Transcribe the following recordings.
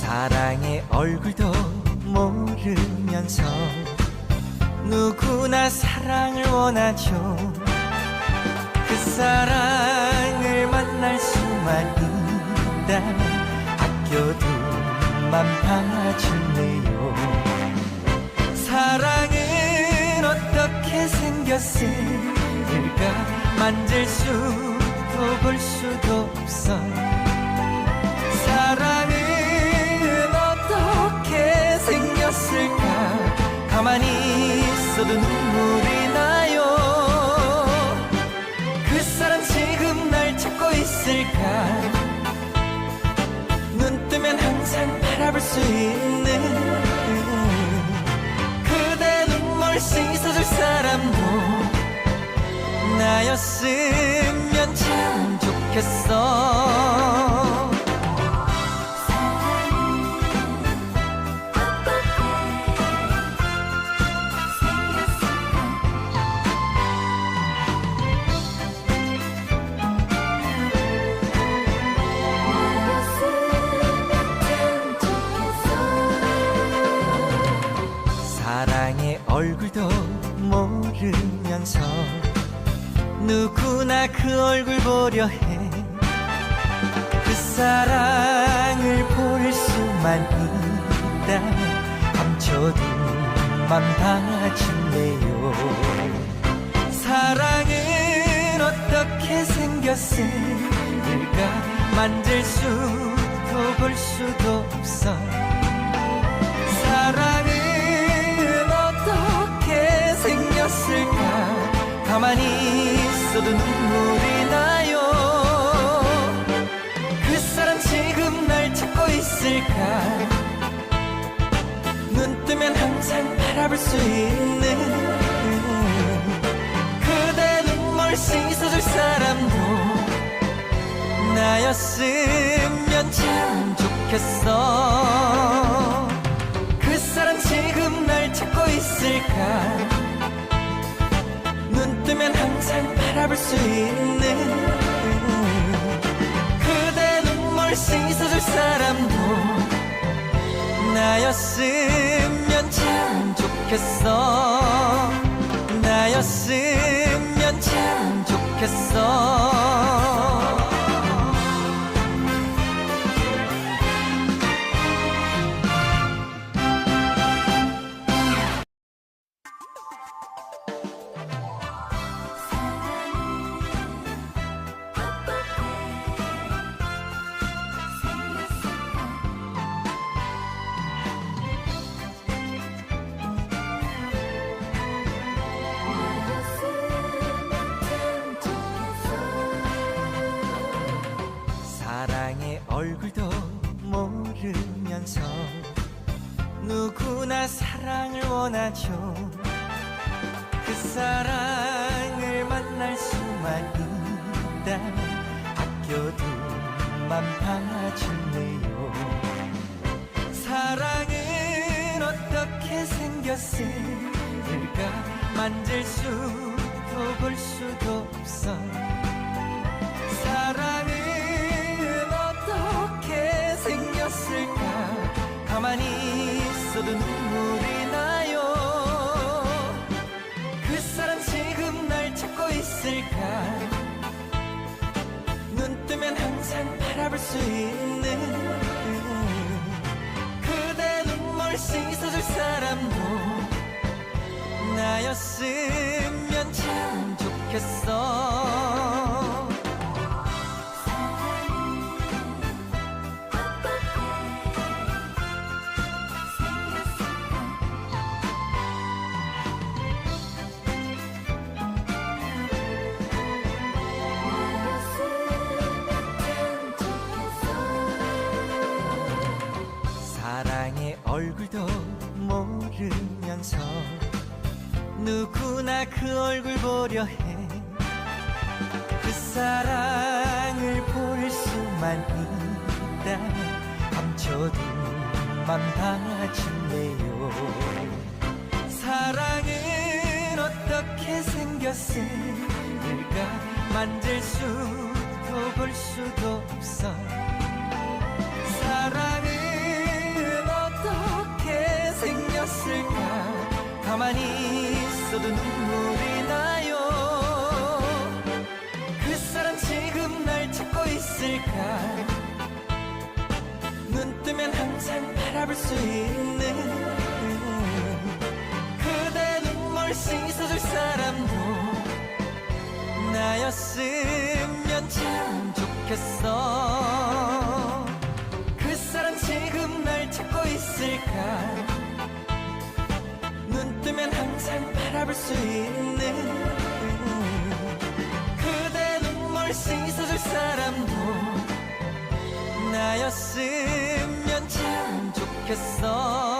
사랑의 얼굴도 모르면서 누구나 사랑을 원하죠 있다면 아껴둔만 봐줄래요. 사랑은 어떻게 생겼을까? 만질 수도 볼 수도 없어. 사랑은 어떻게 생겼을까? 가만히 있어도 눈물이 바라볼 수 있는 그대 눈물 씻어줄 사람도 나였으면 참 좋겠어 보려 해. 그 사랑을 볼 수만 있다면 감춰둔만 봐줄래요. 사랑은 어떻게 생겼을까? 만질 수도 볼 수도 없어. 사랑은 어떻게 생겼을까? 가만히 있어도 눈물이 나 있을까? 눈 뜨면 항상 바라볼 수 있는 그대 눈물 씻어줄 사람도 나였으면 참 좋겠어. 그 사람 지금 날 찾고 있을까? 눈 뜨면 항상 바라볼 수 있는 눈물 씻어줄 사람도 나였으면 참 좋겠어. 나였으면 얼굴도 모르면서 누구나 사랑을 원하죠. 그 사랑을 만날 수만 있다면 아껴둔만 봐줄래요. 사랑은 어떻게 생겼을까? 만질 수도 볼 수도 없어 있어도 눈물이 나요. 그 사람 지금 날 찾고 있을까? 눈 뜨면 항상 바라볼 수 있는 그대 눈물 씻어줄 사람도 나였으 그 얼굴 보려 해. 그 사랑을 볼 수만 있다. 감춰둔 맘 다짐네요. 사랑은 어떻게 생겼을까? 만질 수도 볼 수도 없어. 사랑은 어떻게 생겼을까? 가만히 있어도 눈 사람도 나였으면 참 좋겠어. 그 사람 지금 날 찾고 있을까? 눈 뜨면 항상 바라볼 수 있는 그대 눈물 씻어줄 사람도 나였으면 참 좋겠어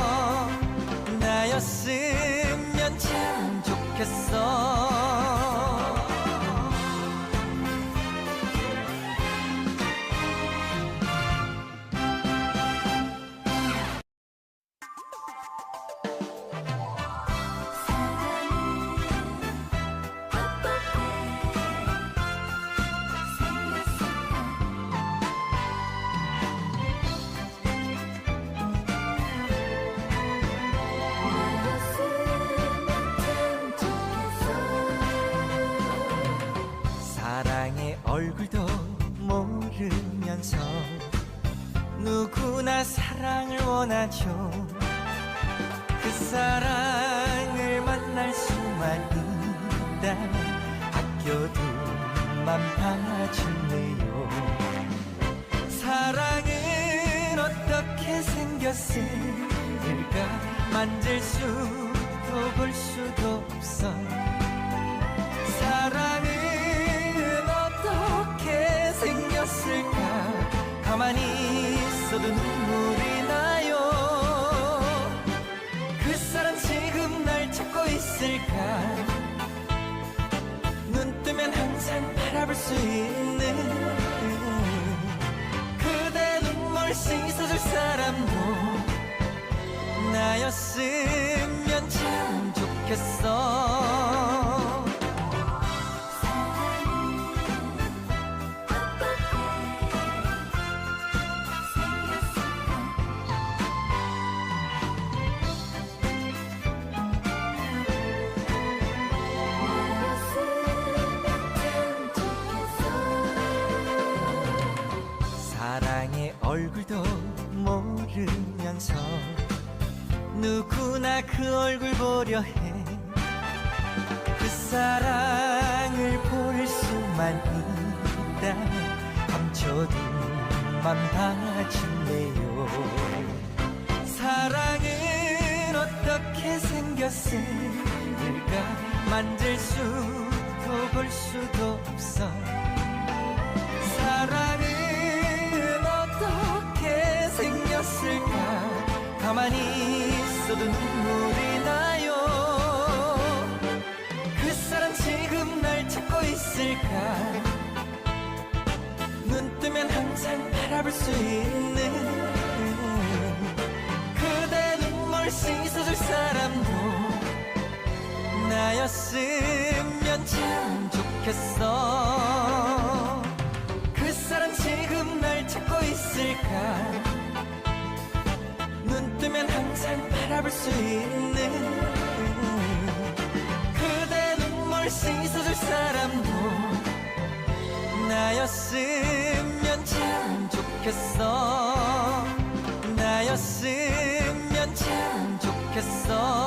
원하죠. 그 사랑을 만날 수만 있다. 아껴둔 맘 다짐네요? 사랑은 어떻게 생겼을까? 만질 수도 볼 수도 없어. 사랑은 어떻게 생겼을까? 가만히 있어도 바라볼 수 있는 그대 눈물 씻어줄 사람도 나였으면 참 좋겠어 사랑의 얼굴도 모르면서 누구나 그 얼굴 보려 해. 그 사랑을 볼 수만 있다. 감춰둔 맘 다짐네요. 사랑은 어떻게 생겼을까? 만질 수도 볼 수도 없어. 사랑은 생겼을까? 가만히 있어도 눈물이 나요. 그 사람 지금 날 찾고 있을까? 눈 뜨면 항상 바라볼 수 있는 그대 눈물 씻어줄 사람도 나였으면 참 좋겠어 수 있는 그대 눈물 씻어줄 사람도 나였으면 참 좋겠어. 나였으면 참 좋겠어